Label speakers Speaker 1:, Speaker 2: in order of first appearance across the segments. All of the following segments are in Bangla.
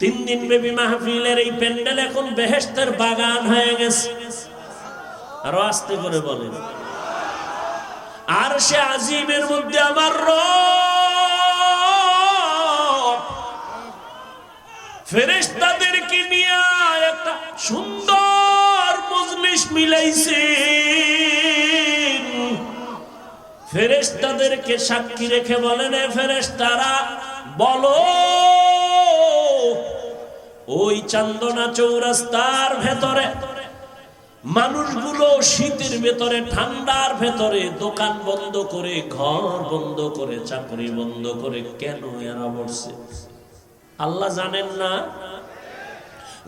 Speaker 1: তিন দিন বেবি মাহফিলের এই প্যান্ডেল এখন বেহেস্তের বাগান হয়ে গেছে। আরও আস্তে করে বলেন। আর সে আজিমের মধ্যে আমার ফেরেস্তাদেরকে নিয়ে একটা সুন্দর মজলিস মিলাইছে ফেরেস্তাদেরকে সাক্ষী রেখে বলেন ফেরেস্তারা বলো ওই চান্দনা চৌরাস্তার ভেতরে। মানুষগুলো শীতের ভেতরে, ঠান্ডার ভেতরে দোকান বন্ধ করে, ঘর বন্ধ করে, চাকরি বন্ধ করে কেন এরা বসছে আল্লাহ জানেন না?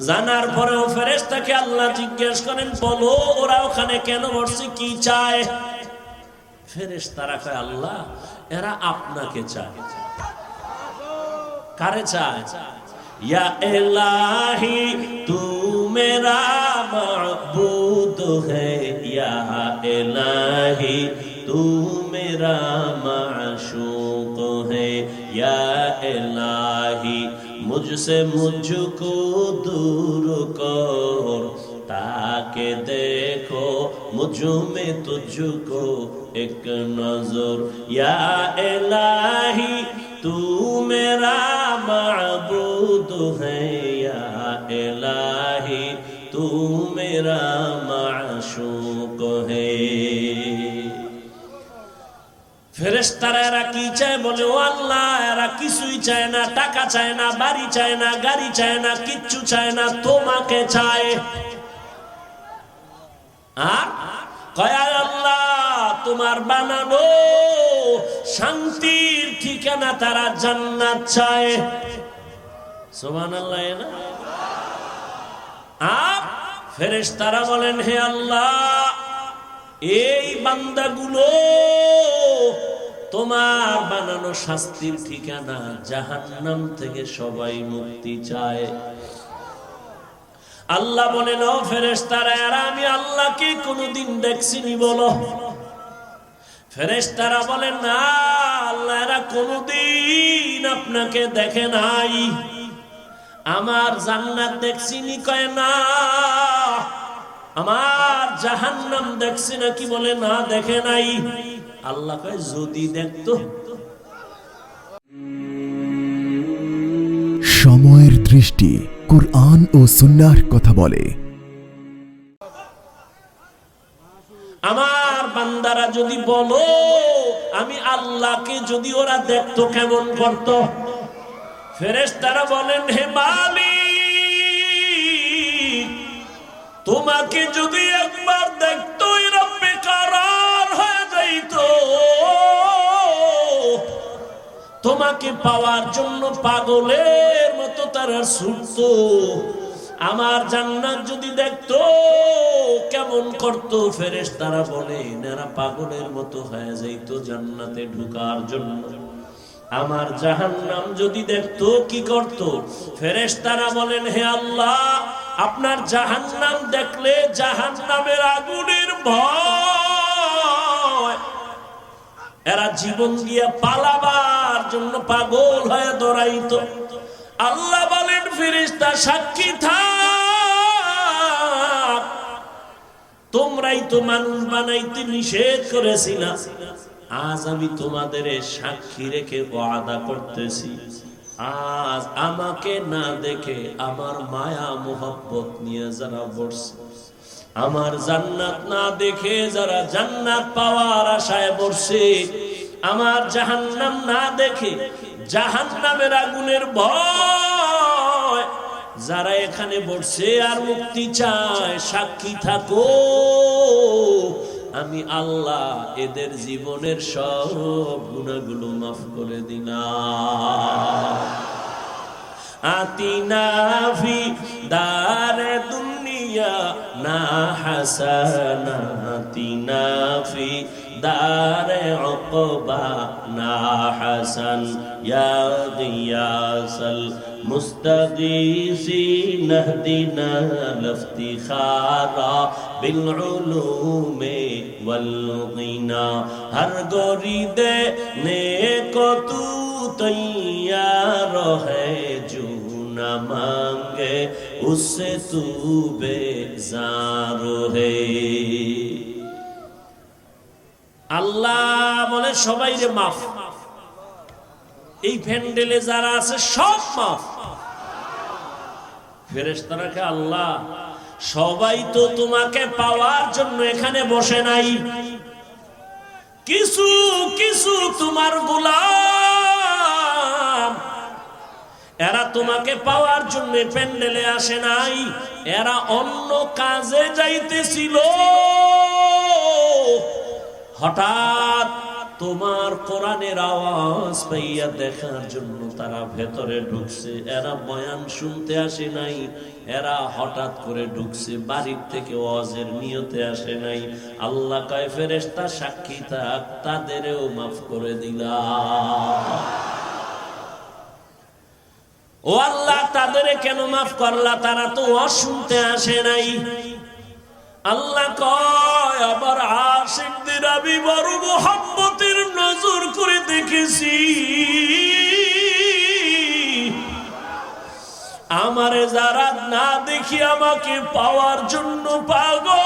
Speaker 1: জানার পরেও ফেরেশতাকে আল্লাহ জিজ্ঞেস করেন, বলো, ওরা ওখানে কেন বসছে কি চায়? ফেরেশতারা কয়, আল্লাহ, এরা আপনাকে চায়। কারে চায়? या इलाही, तू मेरा मबूद है। या इलाही, तू मेरा माशूक है। या इलाही, मुझसे मुझको दूर कर, ताके देखो मुझमें तुझको एक नज़र। या इलाही, तू मेरा माबूद है या इलाही तू मेरा माशूक है ফেরেস্তারা এরা কি চায় বলে ও আল্লাহ এরা কিছুই চায় না টাকা চায় না বাড়ি চায় না গাড়ি চায় না কিচ্ছু চায় না তোমাকে চায় আর কয়াল আল্লাহ তোমার বানানো শান্তির ঠিকানা তারা জান্নাত চায় সোমান আল্লাহ ফেরেশতারা বলেন, হে আল্লাহ, এই বান্দাগুলো তোমার বানানো শাস্তির ঠিকানা থেকে সবাই মুক্তি চায়। আল্লাহ আর আমি আল্লাহকে কোনোদিন দেখছিনি, বলো। ফেরেশতারা বলেন, না, আল্লাহ, এরা কোনোদিন আপনাকে দেখে নাই। আমার জান্নাত দেখছিনি কয় না? আমার জাহান্নাম দেখছি না কি বলে? না দেখে নাই। আল্লাহ কয় যদি দেখতো।
Speaker 2: সময়ের দৃষ্টি কোরআন ও সুন্নাহর কথা বলে।
Speaker 1: আমার বান্দারা যদি বলো আমি আল্লাহকে যদি ওরা দেখতো কেমন করত? ফেরেশতারা বলেন, হে মালিক তোমাকে যদি একবার দেখতো এরা বেকারার হয়ে যাইতো, তোমাকে পাওয়ার জন্য পাগলের মতো তারা ছুটত আমার জান্নাত যদি দেখতো, কেমন করতো? ফেরেশ তারা বলে এরা পাগলের মতো হয়ে যাইতো জান্নাতে ঢুকার জন্য। আমার জাহান্নাম যদি দেখতো, কি করত? ফেরেশ তারা বলেন, হে আল্লাহ, আপনার জাহান্নাম দেখলে জাহান্নামের আগুনের ভয়। এরা জীবন দিয়ে পালাবার জন্য পাগল হয়ে দৌড়াইতো। আল্লাহ বলেন ফিরিস্তা সাক্ষী থাক। তোমরাই তো মানুষ বানাইতে নিষেধ করেছিল। আজ আমি তোমাদের সাক্ষী রেখে ওয়াদা করতেছি। আজ আমাকে না দেখে আমার মায়া মোহব্বত নিয়ে যারা বসছে, আমার জান্নাত না দেখে যারা জান্নাত পাওয়ার আশায় বসছে, আমার জাহান্নাম না দেখে জাহান্নামের আগুনের ভয়, যারা এখানে বসছে আর মুক্তি চায়, সাক্ষী থাকো। আমি আল্লাহ এদের জীবনের সব গুণাগুলো মাফ করে দিলাম। দারে দুনিয়া না হাসানা। দারে না হাসান। ইয়া مستغيثي اهدنا لافتخارا بالعلوم والغنى هر غوري دے نيكو تو تيارو هي جو نہ مانگے اس سے تو بیزار ہے আল্লাহ বলে সবাই রে মাফ এই প্যান্ডেলে যারা আছে, সব মাফ। ফেরেশতারাকে আল্লাহ, সবাই তো তোমাকে পাওয়ার জন্য এখানে বসে নাই। কিছু কিছু তোমার গোলাম, এরা তোমাকে পাওয়ার জন্য প্যান্ডেলে আসে নাই। এরা অন্য কাজে যাইতেছিল। হঠাৎ তোমার কোরআনের আওয়াজ পাইয়া দেখার জন্য তারা ভেতরে ঢুকছে। এরা বয়ান শুনতে আসে নাই। এরা হঠাৎ করে ঢুকছে, বাড়ির থেকে ওয়াজের নিয়তে আসে নাই। আল্লাহ কয়, ফেরেশতা সাক্ষী থাক, তাদেরও মাফ করে দিলাম। ও আল্লাহ তাদের কেন মাফ করলা? তারা তো অশুনতে আসে নাই। আল্লাহ কয়, আবার আশিকদের আমি বড় মোহাম্মতের নজর করে দেখেছি। আমারে যারা না দেখি আমাকে পাওয়ার জন্য পাগল,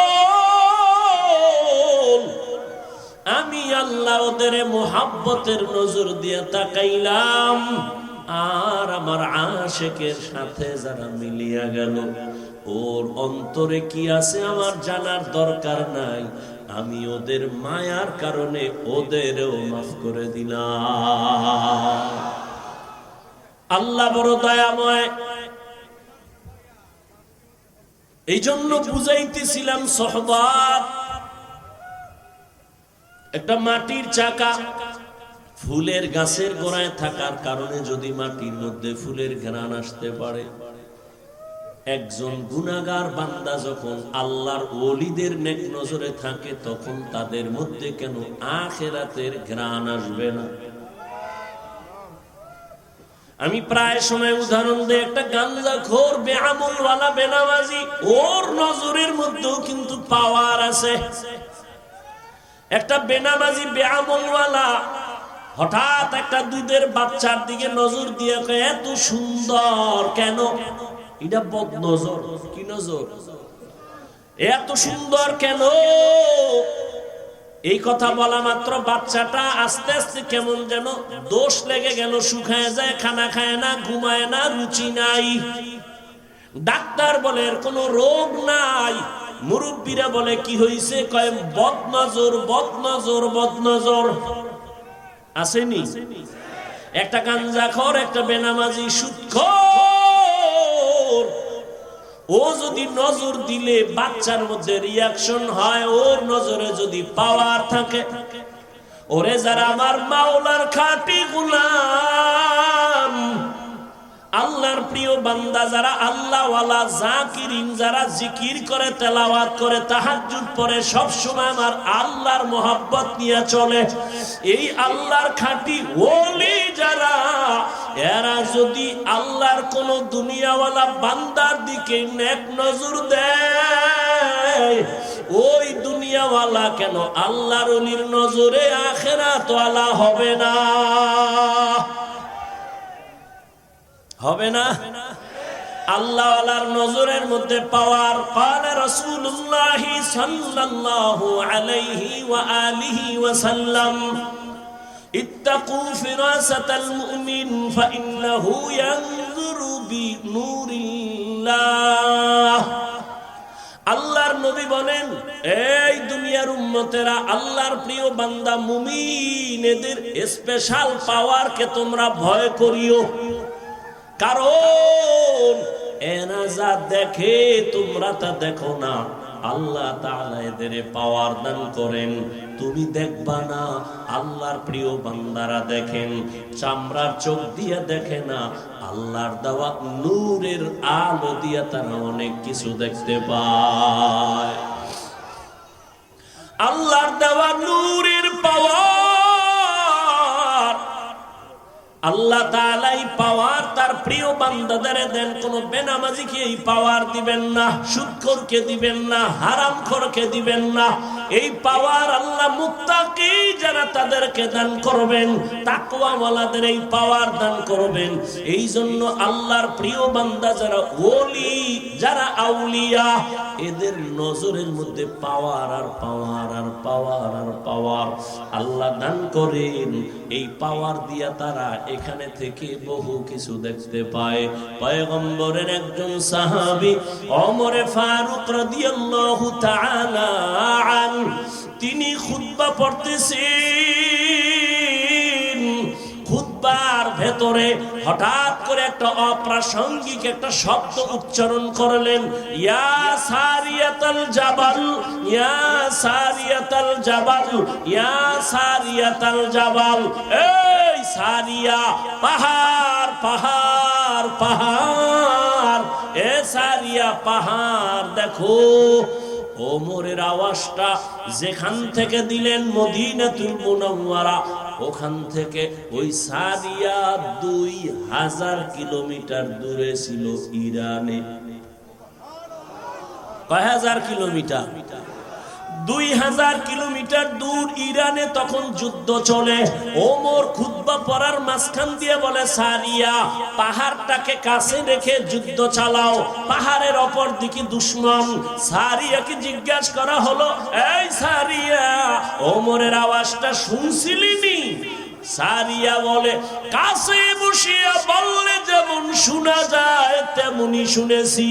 Speaker 1: আমি আল্লাহ ওদের মোহাব্বতের নজর দিয়ে তাকাইলাম, আর আমার আশেকের সাথে যারা মিলিয়া গেল, ওর অন্তরে কি আছে আমার জানার দরকার নাই। আমি ওদের মায়ার কারণে ওদেরও মাফ করে দিলাম। আল্লাহ বড় দয়াময়। এই জন্য বুঝাইতেছিলাম সহবাদ একটা মাটির চাকা ফুলের গাছের গোড়ায় থাকার কারণে যদি মাটির মধ্যে ফুলের ঘ্রাণ আসতে পারে। একজন গুনাগার বান্দা যখন আল্লাহর ওলিদের নেক নজরে থাকে, তখন তাদের মধ্যে কেন আখেরাতের ঘ্রাণ আসবে না? আমি প্রায় সময় উদাহরণ দিই একটা গাঞ্জা খোর বেআমলওয়ালা, বেনামাজি, ওর নজরের মধ্যেও কিন্তু পাওয়ার আছে। একটা বেনামাজি, বেআমলওয়ালা হঠাৎ একটা দুধের বাচ্চার দিকে নজর দিয়ে এত সুন্দর, কেন? এটা বদ নজর, কি নজর? এত সুন্দর কেন? এই কথা বলা মাত্র বাচ্চাটা আস্তে আস্তে কেমন যেন দোষ লেগে গেল, শুকায় যায়, খানা খায় না, ঘুমায় না, রুচি নাই। ডাক্তার বলে, এর কোনো রোগ নাই। মুরব্বীরা বলে, কি হয়েছে কয় বদনজর বদনজর বদনজর আসেনি? একটা গাঞ্জাখর, একটা বেনামাজি সুৎখর। ও যদি নজর দিলে বাচ্চার মধ্যে রিয়াকশন হয়, ওর নজরে যদি পাওয়ার থাকে, ওরে যারা আমার মাওলার খাটি গুলাম আল্লাহর প্রিয় বান্দা যারা আল্লাহওয়ালা জাকিরিন যারা জিকির করে, তেলাওয়াত করে, তাহাজ্জুদ পরে, সব সময় আমার আল্লাহর মোহাব্বত নিয়ে চলে। এই আল্লাহর খাঁটি ওলি যারা, এরা যদি আল্লাহর কোন দুনিয়াওয়ালা বান্দার দিকে নেক নজর দেয়, ওই দুনিয়াওয়ালা কেন আল্লাহর নজরে আখেরাত ওয়ালা হবে না? হবে না আল্লাহ আল্লাহর নজরের মধ্যে পাওয়ার পালে রসুল্লাহ সাল্লাল্লাহু আলাইহি ওয়া আলিহি ওয়া সাল্লাম اتقوا فراسة المؤمن فإنه ينظر بنور الله আল্লাহর নবী বলেন এই দুনিয়ার উম্মতেরা আল্লাহর প্রিয় বান্দা মুমিন এদের স্পেশাল পাওয়ারকে তোমরা ভয় করিও কারণ এরা যা দেখে তোমরা তা দেখো না। আল্লাহ তাআলা এদের পাওয়ার দান করেন। তুমি দেখবা না, আল্লাহর প্রিয় বান্দারা দেখেন, চামড়ার চোখ দিয়ে দেখে না, আল্লাহর দেওয়া নূরের আলো দিয়ে তারা অনেক কিছু দেখতে পায়। আল্লাহর দেওয়া নূরের পাওয়ার আল্লাহ তালাই পাওয়ার তার প্রিয় বান্দাদের দেন, কোন বেনামাজিকে এই পাওয়ার দিবেন না? সুৎখরকে দিবেন না হারাম খরকে দিবেন না। এই পাওয়ার আল্লাহ মুত্তাকি যারা তাদেরকে দান করবেন, তাকওয়াওয়ালাদের এই পাওয়ার দান করবেন। এই জন্য আল্লাহর প্রিয় বান্দা যারা ওলি, যারা আউলিয়া, এদের নজরের মধ্যে পাওয়ার আর পাওয়ার আর পাওয়ার আর পাওয়ার আল্লাহ দান করেন। এই পাওয়ার দিয়া তারা এখানে থেকে বহু কিছু দেখতে পায়। পয়গম্বরের একজন সাহাবী, ওমরে ফারুক রাদিয়াল্লাহু তাআলা আন তিনি খুতবা পড়তেছেন। খুতবার ভেতরে হঠাৎ করে একটা অপ্রাসঙ্গিক একটা শব্দ উচ্চারণ করলেন, ইয়া সারিয়াতাল জাবাল, ইয়া সারিয়াতাল জাবাল, ইয়া সারিয়াতাল জাবাল, এই সারিয়া, পাহাড় পাহাড় পাহাড়, এ সারিয়া, পাহাড়, দেখো ওমরের আওয়াজটা যেখান থেকে দিলেন মদিনাতুল মুনাওয়ারা, ওখান থেকে ওই সারিয়া দুই হাজার কিলোমিটার দূরে ছিল ইরানে। কয় হাজার কিলোমিটার? দুই হাজার কিলোমিটার দূর ইরানে তখন যুদ্ধ চলে। ওমর খুদ্া পড়ার মাঝখান দিয়ে বলে, সারিয়া, পাহাড়টাকে কাছে রেখে যুদ্ধ চালাও। পাহাড়ের অপর দিকে দুশ্মন। সারিয়াকে জিজ্ঞাসা করা হলো, এই সারিয়া, ওমরের আওয়াজটা শুনছিলিনি সারিয়া বলে, কাছে বসিয়া বললে যেমন শোনা যায়, তেমনি শুনেছি।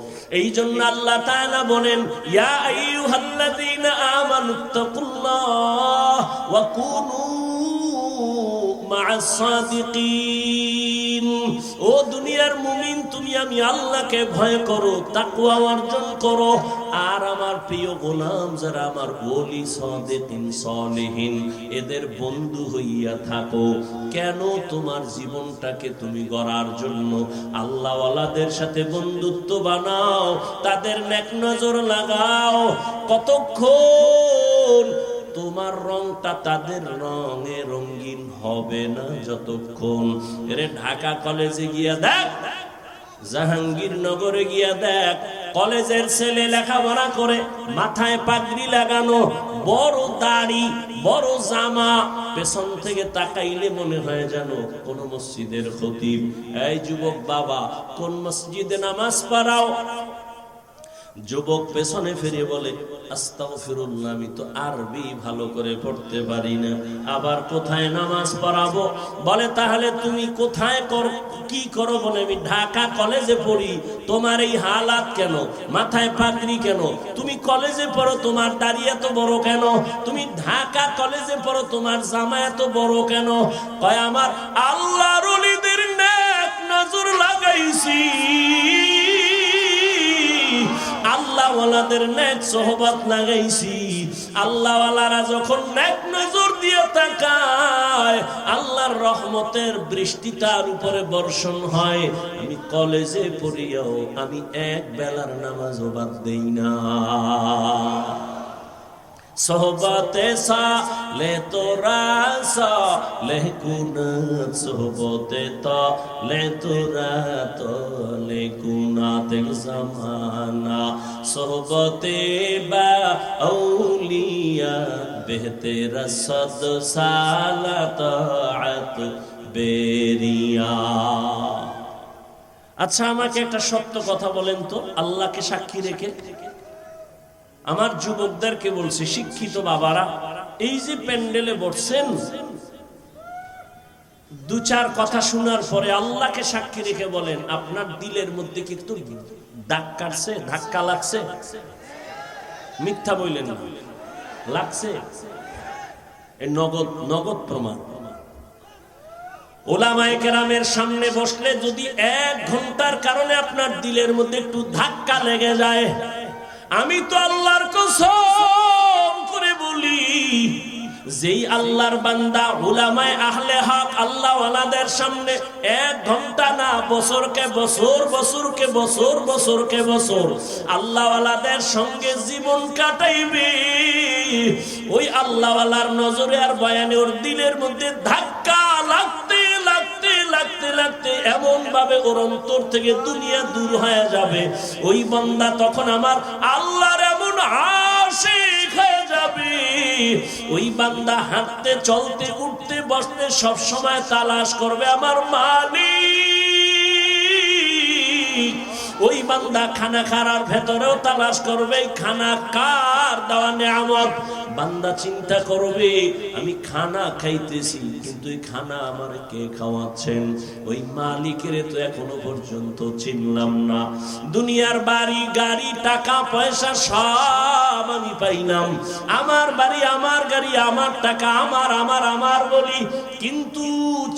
Speaker 1: এই জন্য আল্লাহ তাআলা বলেন, ইয়া আইয়ুহাল্লাযীনা আমানুত্তাকুল্লাহ ওয়া কুনু মা'আস সাদিকিন ও দুনিয়ার মুমিন তুমি আমি আল্লাহকে ভয় করো, তাকওয়া অর্জন করো। আর আমার প্রিয় গোলাম যারা আমার ওলি সাদিকিন সালেহিন, এদের বন্ধু হইয়া থাকো। কেন তোমার জীবনটাকে তুমি গড়ার জন্য আল্লাহওয়ালাদের সাথে বন্ধুত্ব বানাও, তাদের নেক নজর লাগাও। কতক্ষণ তোমার রংটা তাদের রঙে রঙিন হবে না যতক্ষণ? এরে ঢাকা কলেজে গিয়া দেখ জাহাঙ্গীরনগরে গিয়া দেখ, কলেজের ছেলে লেখাপড়া করে, মাথায় পাগড়ি লাগানো, বড় দাড়ি, বড় জামা, পেছন থেকে তাকাইলে মনে হয় যেন কোন মসজিদের খতিব। এই যুবক বাবা, কোন মসজিদে নামাজ পড়াও? যুবক পেছনে ফিরে বলে আমি তো আরবি ভালো করে পড়তে পারি না। আবার কোথায় নামাজ পড়াবো? বলে, তাহলে তুমি কোথায় কর, কি করো বলে আমি ঢাকা কলেজে পড়ি। তোমার এই হালাত কেন? মাথায় পাগড়ি কেন? তুমি কলেজে পড়ো, তোমার দাড়ি এত বড় কেন? তুমি ঢাকা কলেজে পড়ো, তোমার জামা এত বড় কেন? কয়, আমার নেক নজর লাগাইছি। আল্লাহওয়ালাদের নেক সোহবত লাগাইছি। আল্লাহওয়ালারা যখন নেক নজর দিয়ে তাকায়, আল্লাহর রহমতের বৃষ্টি তার উপরে বর্ষণ হয়। আমি কলেজে পড়িয়াও আমি এক বেলার নামাজও বাদ দেই না। সোহবতে সা লে তোরা সা লে কুনাত সোহবতে লে তোরা তো। জামানা, সোহবতে বা বেহতে রসদ সালাত আচ্ছা আমাকে একটা সত্য কথা বলেন তো, আল্লাহকে সাক্ষী রেখে। আমার যুবকদেরকে বলছে, শিক্ষিত বাবারা, এই যে প্যান্ডেলে বসছেন দু চার কথা শোনার পরে আল্লাহকে সাক্ষী রেখে বলেন, আপনার দিলের মধ্যে কি একটু দাগ কাটছে, ধাক্কা লাগছে? মিথ্যা বললেন লাগছে? নগদ নগদ প্রমাণ। সামনে বসলে যদি এক ঘণ্টার কারণে আপনার দিলের মধ্যে একটু ধাক্কা লেগে যায়, আমি তো আল্লাহর কসম যেই আল্লাহর বান্দা উলামায় আহলে হক আল্লাহ ওয়ালাদের সামনে এক ঘণ্টা না বছরকে বছর বছরকে বছর বছরকে বছর আল্লাহ ওয়ালাদের সঙ্গে জীবন কাটাইবে। ওই আল্লাহ ওয়ালার নজরে আর বয়ানে ওর দিলের মধ্যে ধাক্কা লাগতে লাগতে লাগতে লাগতে এমন ভাবে ওর অন্তর থেকে দুনিয়া দূর হয়ে যাবে। ওই বান্দা তখন আমার আল্লাহর এমন যাবে ওই বান্দা হাঁটতে চলতে উঠতে বসতে সব সময় তালাশ করবে আমার মালিক। ওই বান্দা খানা খারার ভেতরেও তালাশ করবে খানা কার দেওয়া নেয়ামত। বান্দা চিন্তা করবে, আমি খানা খাইতেছি, কিন্তু এই খানা আমার কে খাওয়াচ্ছেন? ওই মালিকের তো এখনও পর্যন্ত চিনলাম না। দুনিয়ার বাড়ি, গাড়ি, টাকা, পয়সা সব আমি পাইলাম। আমার বাড়ি, আমার গাড়ি, আমার টাকা, আমার আমার আমার বলি। কিন্তু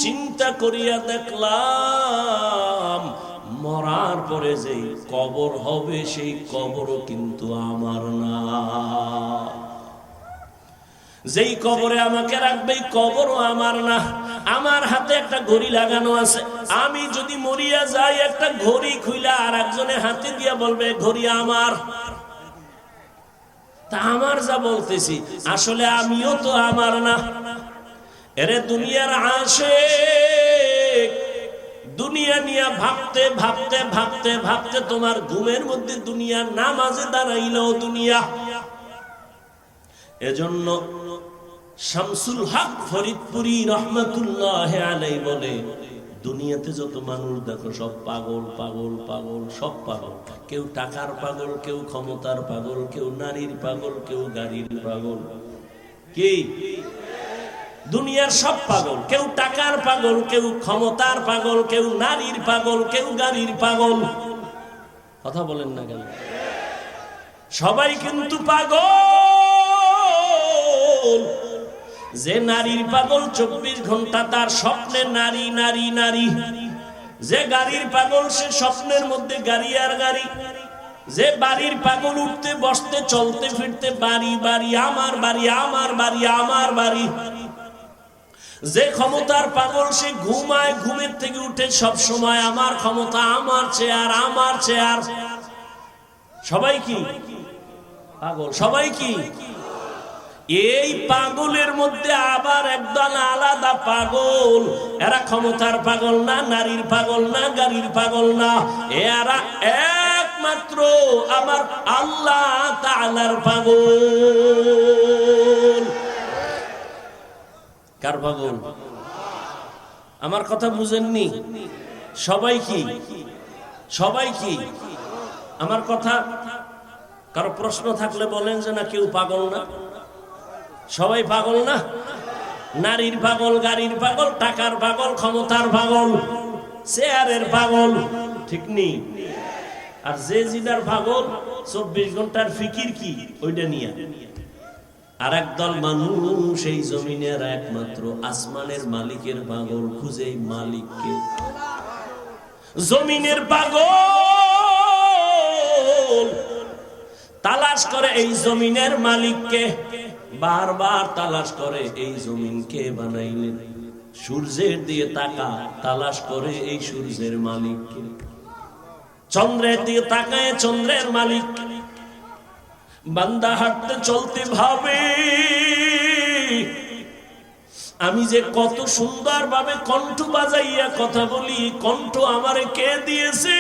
Speaker 1: চিন্তা করিয়া দেখলাম পরে যেই কবর হবে, সেই কবরও কিন্তু আমার না। যেই কবরে আমাকে রাখবে কবরও আমার না। আমার হাতে একটা ঘড়ি লাগানো আছে। আমি যদি মরিয়া যাই, একটা ঘড়ি খুইলা আর একজনের হাতে দিয়া বলবে ঘড়ি আমার। তা আমার যা বলতেছি, আসলে আমিও তো আমার না। এরে দুনিয়ার আসে দুনিয়া নিয়ে ভাবতে ভাবতে ভাবতে ভাবতে তোমার ঘুমের মধ্যে দুনিয়া নামাজে দাঁড়াইলেও দুনিয়া। এজন্য শামসুল হক ফরিদপুরি রহমতুল্লাহ আলাই বলে, দুনিয়াতে যত মানুষ দেখো সব পাগল পাগল পাগল, সব পাগল। কেউ টাকার পাগল, কেউ ক্ষমতার পাগল, কেউ নারীর পাগল, কেউ গাড়ির পাগল। কি? দুনিয়ার সব পাগল। কেউ টাকার পাগল, কেউ ক্ষমতার পাগল, কেউ নারীর পাগল, কেউ গাড়ির পাগল। কথা বলেন না কেন? সবাই কিন্তু পাগল। যে নারীর পাগল চব্বিশ ঘণ্টা তার স্বপ্নে নারী নারী নারী। যে গাড়ির পাগল, সে স্বপ্নের মধ্যে গাড়ি আর গাড়ি। যে বাড়ির পাগল উঠতে, বসতে, চলতে, ফিরতে, বাড়ি বাড়ি, আমার বাড়ি আমার বাড়ি আমার বাড়ি। যে ক্ষমতার পাগল সে ঘুমায়, ঘুমের থেকে উঠে সব সময় আমার ক্ষমতা আমার চেয়ার আমার চেয়ার সবাই কি? পাগল। সবাই কি? এই পাগলের মধ্যে আবার একদল আলাদা পাগল। এরা ক্ষমতার পাগল না, নারীর পাগল না, গাড়ির পাগল না। এরা একমাত্র আমার আল্লাহ তাআলার পাগল। কার পাগল আমার কথা বুঝেননি। সবাই কি? সবাই কি? আমার কথা কারও প্রশ্ন থাকলে বলেন যে না, কেউ পাগল না? সবাই পাগল না? নারীর পাগল, গাড়ির পাগল, টাকার পাগল, ক্ষমতার পাগল, চেয়ারের পাগল, ঠিক নেই? আর যে জিদার পাগল, চব্বিশ ঘণ্টার ফিকির কি? ওইটা নিয়ে। আর একদল মানুষ এই জমিনের একমাত্র আসমানের মালিকের পাগল খুঁজে মালিককে। জমিনের পাগল তালাশ করে এই জমিনের মালিককে, বারবার তালাশ করে এই জমিন কে বানাইলেন? সূর্যের দিয়ে তাকা, তালাশ করে এই সূর্যের মালিককে। চন্দ্রের দিয়ে তাকায় চন্দ্রের মালিক। বান্দা হাঁটতে চলতে ভাবে, আমি যে কত সুন্দর ভাবে কণ্ঠ বাজাইয়া কথা বলি, কণ্ঠ আমারে কে দিয়েছে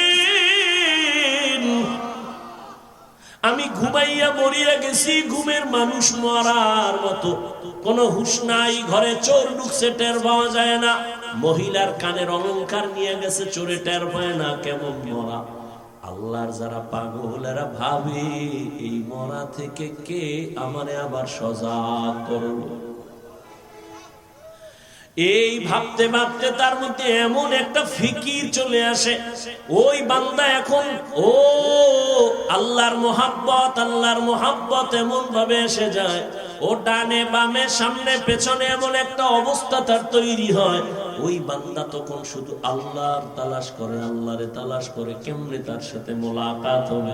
Speaker 1: আমি ঘুমাইয়া মরিয়া গেছি, ঘুমের মানুষ মরার মতো। কোন হুশ নাই, ঘরে চোর ঢুকছে, টের পাওয়া যায় না। মহিলার কানের অলংকার নিয়ে গেছে, চোরে টের পায় না, কেমন মরা। আল্লাহর যারা পাগল এরা ভাবে, এই মরা থেকে কে আমারে আবার সজাগ করল? এই ভাবতে ভাবতে তার মধ্যে এমন একটা ফিকির চলে আসে, ওই বান্দা এখন, ও আল্লাহর মোহাব্বত আল্লাহর মোহাব্বত এমন ভাবে এসে যায়, ও ডানে বামে সামনে পেছনে এমন একটা অবস্থা তার তৈরি হয় ওই বান্দা তখন শুধু আল্লাহর তালাশ করে, আল্লাহরে তালাশ করে, কেমনে তার সাথে মোলাকাত হবে?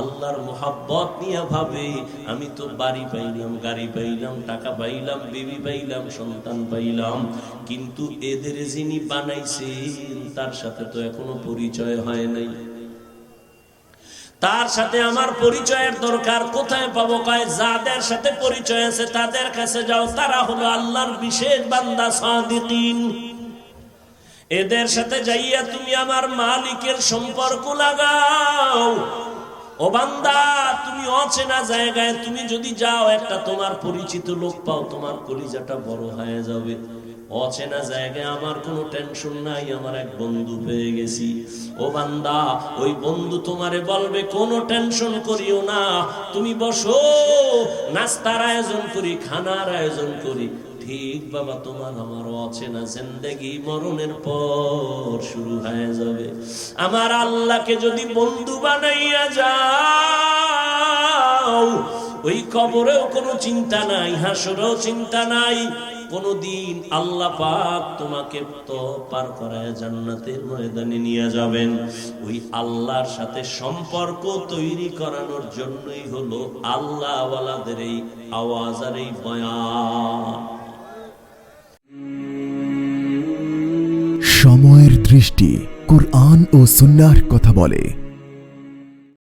Speaker 1: আল্লাহর মোহাব্বত নিয়ে ভাবে, আমি তো বাড়ি পাইলাম, গাড়ি পাইলাম, টাকা পাইলাম, বেবি পাইলাম, সন্তান পাইলাম। কিন্তু এদের যিনি বানাইছেন, তার সাথে তো এখনও পরিচয় হয় নাই। তার সাথে আমার পরিচয়ের দরকার কোথায় পাবো? কয়, যাদের সাথে পরিচয় আছে, তাদের কাছে যাও। তারা হলো আল্লাহর বিশেষ বান্দা সাদিকিন। এদের সাথে যাইয়া তুমি আমার মালিকের সম্পর্ক লাগাও। ও বান্দা, তুমি অচেনা জায়গায় তুমি যদি যাও, একটা তোমার পরিচিত লোক পাও, তোমার কলিজাটা বড় হয়ে যাবে। অচেনা জায়গায় আমার কোনো টেনশন নাই, আমার এক বন্ধু পেয়ে গেছি। ও বান্দা, ওই বন্ধু তোমারে বলবে, কোনো টেনশন করিও না। তুমি বসো, নাস্তার আয়োজন করি, খানার আয়োজন করি। ঠিক, বাবা, তোমার আমার অচেনা জিন্দেগি, মরণের পর শুরু হয়ে যাবে। আমার আল্লাহকে যদি বন্ধু বানাইয়া যাও, ওই কবরেও কোনো চিন্তা নাই, হাসরেও চিন্তা নাই। কোনদিন আল্লাহ পাক তোমাকে তো পার করায় জান্নাতের ময়দানে নিয়ে যাবেন। ওই আল্লাহর সাথে সম্পর্ক তৈরি করানোর জন্যই হলো আল্লাহওয়ালাদের এই আওয়াজ আর এই বয়ান।
Speaker 2: দৃষ্টি কুরআন ও সুন্নার কথা বলে।